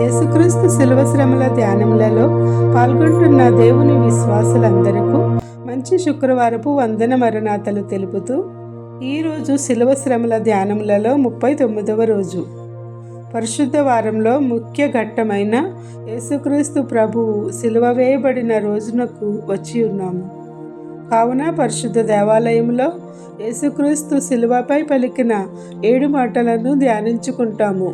యేసుక్రీస్తు శిలువ శ్రమల ధ్యానములలో పాల్గొంటున్న దేవుని విశ్వాసులందరకు మంచి శుక్రవారపు వందన మరణాతలు తెలుపుతూ ఈరోజు శిలువ శ్రమల ధ్యానములలో ముప్పై తొమ్మిదవ రోజు. పరిశుద్ధ వారంలో ముఖ్య ఘట్టమైన యేసుక్రీస్తు ప్రభువు శిలువ వేయబడిన రోజునకు వచ్చి ఉన్నాము. కావున పరిశుద్ధ దేవాలయంలో యేసుక్రీస్తు శిలువపై పలికిన ఏడు మాటలను ధ్యానించుకుంటాము.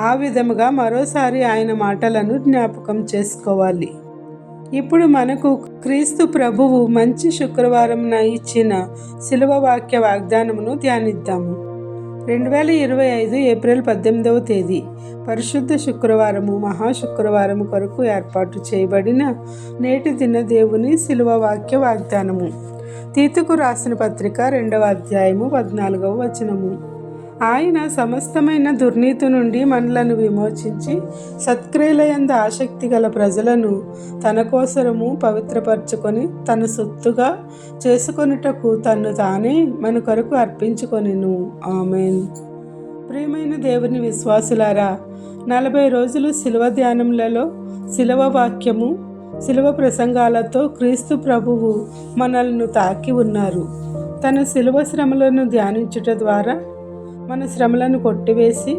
ఆ విధముగా మరోసారి ఆయన మాటలను జ్ఞాపకం చేసుకోవాలి. ఇప్పుడు మనకు క్రీస్తు ప్రభువు మంచి శుక్రవారంన ఇచ్చిన శిలువ వాక్య వాగ్దానమును ధ్యానిద్దాము. రెండు వేల ఇరవై ఐదు ఏప్రిల్ పద్దెనిమిదవ తేదీ పరిశుద్ధ శుక్రవారము మహాశుక్రవారము కొరకు ఏర్పాటు చేయబడిన నేటి దిన దేవుని శిలువ వాక్య వాగ్దానము. తీతుకు రాసిన పత్రిక రెండవ అధ్యాయము పద్నాలుగవ వచనము. ఆయన సమస్తమైన దుర్నీతి నుండి మనలను విమోచించి సత్క్రియలయంద ఆసక్తి గల ప్రజలను తన కోసరము పవిత్రపరచుకొని తన సొత్తుగా చేసుకొనుటకు తన్ను తానే మన కొరకు అర్పించుకొనిను. ఆమెన్. ప్రియమైన దేవుని విశ్వాసులారా నలభై రోజులు శిలువ ధ్యానములలో శిలువ వాక్యము శిలువ ప్రసంగాలతో క్రీస్తు ప్రభువు మనల్ని తాకి ఉన్నారు. తన శిలువ శ్రమలను ధ్యానించుట ద్వారా మన శ్రమలను కొట్టివేసి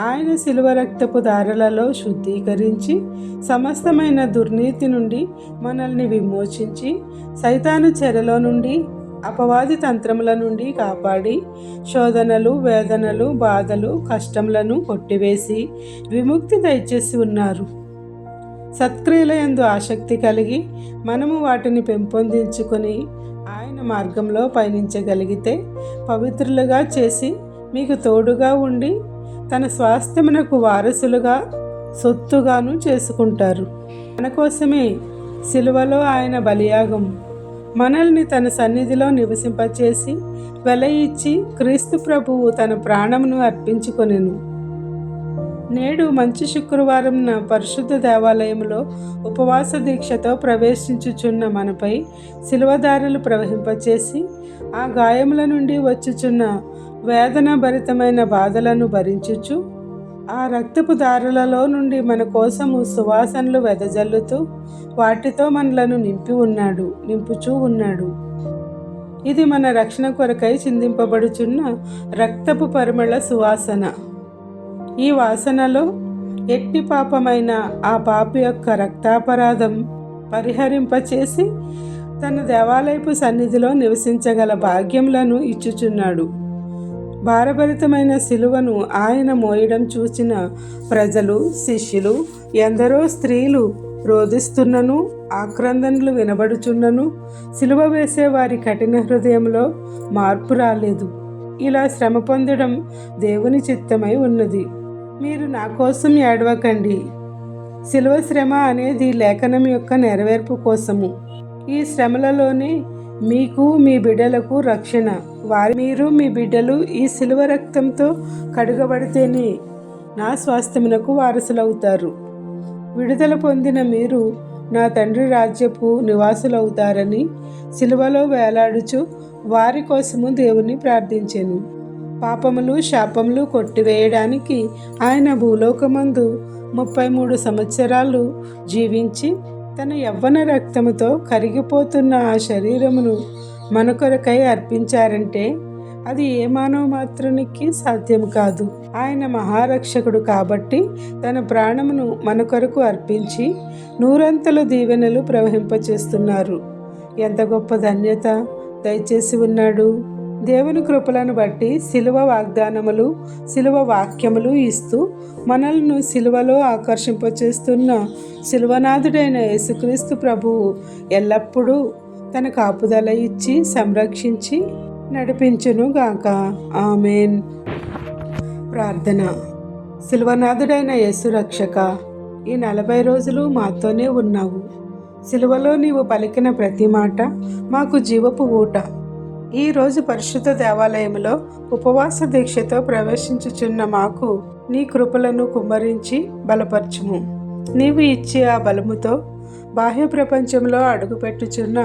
ఆయన శిలువ రక్తపు దారలలో శుద్ధీకరించి సమస్తమైన దుర్నీతి నుండి మనల్ని విమోచించి సైతాను చెరలో నుండి అపవాది తంత్రముల నుండి కాపాడి శోధనలు వేదనలు బాధలు కష్టములను కొట్టివేసి విముక్తి దయచేసి ఉన్నారు. సత్క్రియల ఎందు ఆసక్తి కలిగి మనము వాటిని పెంపొందించుకొని ఆయన మార్గంలో పయనించగలిగితే పవిత్రులుగా చేసి మీకు తోడుగా ఉండి తన స్వాస్థ్యమునకు వారసులుగా సొత్తుగాను చేసుకుంటారు. మన కోసమే సిలువలో ఆయన బలియాగం. మనల్ని తన సన్నిధిలో నివసింపచేసి వెల ఇచ్చి క్రీస్తు ప్రభువు తన ప్రాణమును అర్పించుకొనెను. నేడు మంచి శుక్రవారంన పరిశుద్ధ దేవాలయంలో ఉపవాస దీక్షతో ప్రవేశించుచున్న మనపై శిలువదారులు ప్రవహింపచేసి ఆ గాయముల నుండి వచ్చుచున్న వేదన భరితమైన బాధలను భరించుచు ఆ రక్తపు దారులలో నుండి మన కోసము సువాసనలు వెదజల్లుతూ వాటితో మనలను నింపి ఉన్నాడు నింపుచూ ఉన్నాడు. ఇది మన రక్షణ కొరకై చిందింపబడుచున్న రక్తపు పరిమళ సువాసన. ఈ వాసనలో ఎట్టి పాపమైన ఆ పాపి యొక్క రక్తాపరాధం పరిహరింపచేసి తన దేవాలయపు సన్నిధిలో నివసించగల భాగ్యములను ఇచ్చుచున్నాడు. భారభరితమైన శిలువను ఆయన మోయడం చూసిన ప్రజలు శిష్యులు ఎందరో స్త్రీలు రోధిస్తున్నను ఆక్రందనలు వినబడుచున్నను శిలువ వేసే వారి కఠిన హృదయంలో మార్పు రాలేదు. ఇలా శ్రమ పొందడం దేవుని చిత్తమై ఉన్నది. మీరు నా కోసం ఏడవకండి. శిలువ శ్రమ అనేది లేఖనం యొక్క నెరవేర్పు కోసము. ఈ శ్రమలలోనే మీకు మీ బిడ్డలకు రక్షణ. వారి మీరు మీ బిడ్డలు ఈ సిలువ రక్తంతో కడుగబడితేనే నా స్వాస్థ్యమునకు వారసులవుతారు. విడుదల పొందిన మీరు నా తండ్రి రాజ్యపు నివాసులవుతారని శిలువలో వేలాడుచు వారి కోసము దేవుని ప్రార్థించాను. పాపములు శాపములు కొట్టివేయడానికి ఆయన భూలోకమందు ముప్పై మూడు సంవత్సరాలు జీవించి తన యవ్వన రక్తముతో కరిగిపోతున్న ఆ శరీరమును మన కొరకై అర్పించారంటే అది ఏ మానవ మాత్రానికి సాధ్యం కాదు. ఆయన మహారక్షకుడు కాబట్టి తన ప్రాణమును మన కొరకు అర్పించి నూరంతల దీవెనలు ప్రవహింపచేస్తున్నారు. ఎంత గొప్ప ధన్యత దయచేసి ఉన్నాడు. దేవుని కృపలను బట్టి శిలువ వాగ్దానములు శిలువ వాక్యములు ఇస్తూ మనల్ని శిలువలో ఆకర్షింపచేస్తున్న శిలువనాథుడైన యేసుక్రీస్తు ప్రభువు ఎల్లప్పుడూ తన కాపుదల ఇచ్చి సంరక్షించి నడిపించును గాక ఆమెన్. ప్రార్థన. శిల్వనాథుడైన యేసు రక్షక ఈ నలభై రోజులు మాతోనే ఉన్నావు. శిలువలో నీవు పలికిన ప్రతి మాట మాకు జీవపు ఊట. ఈరోజు పరిశుద్ధ దేవాలయంలో ఉపవాస దీక్షతో ప్రవేశించుచున్న మాకు నీ కృపలను కుమ్మరించి బలపరచుము. నీవు ఇచ్చే ఆ బలముతో బాహ్య ప్రపంచంలో అడుగుపెట్టుచున్న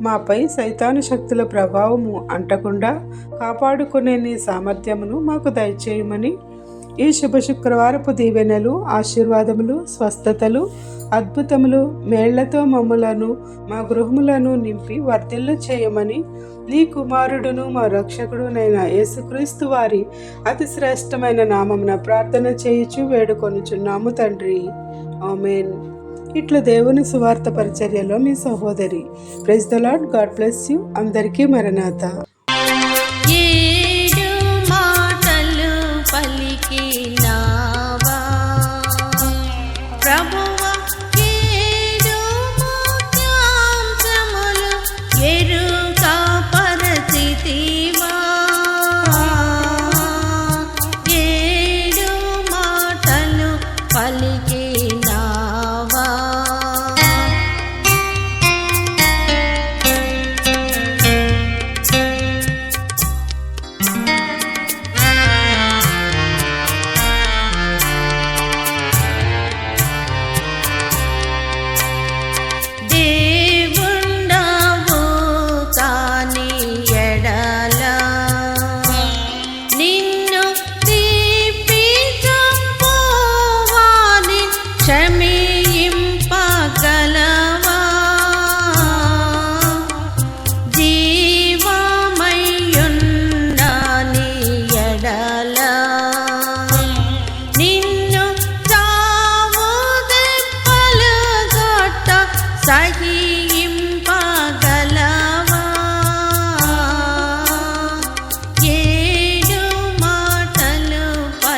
మాపై సైతాను శక్తుల ప్రభావము అంటకుండా కాపాడుకునే నీ సామర్థ్యమును మాకు దయచేయమని ఈ శుభ శుక్రవారపు దీవెనలు ఆశీర్వాదములు స్వస్థతలు అద్భుతములు మేళ్ళతో మమ్ములను మా గృహములను నింపి వర్ధిల్లు చేయమని నీ కుమారుడును మా రక్షకుడునైన యేసుక్రీస్తు వారి అతి శ్రేష్టమైన నామమున ప్రార్థన చేయుచు వేడుకొనుచున్నాము తండ్రి. ఆమెన్. ఇట్లా దేవుని సువార్త పరిచర్యలో మీ సహోదరి praise the Lord God bless you. అందరికీ మరణాత.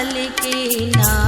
పలికినా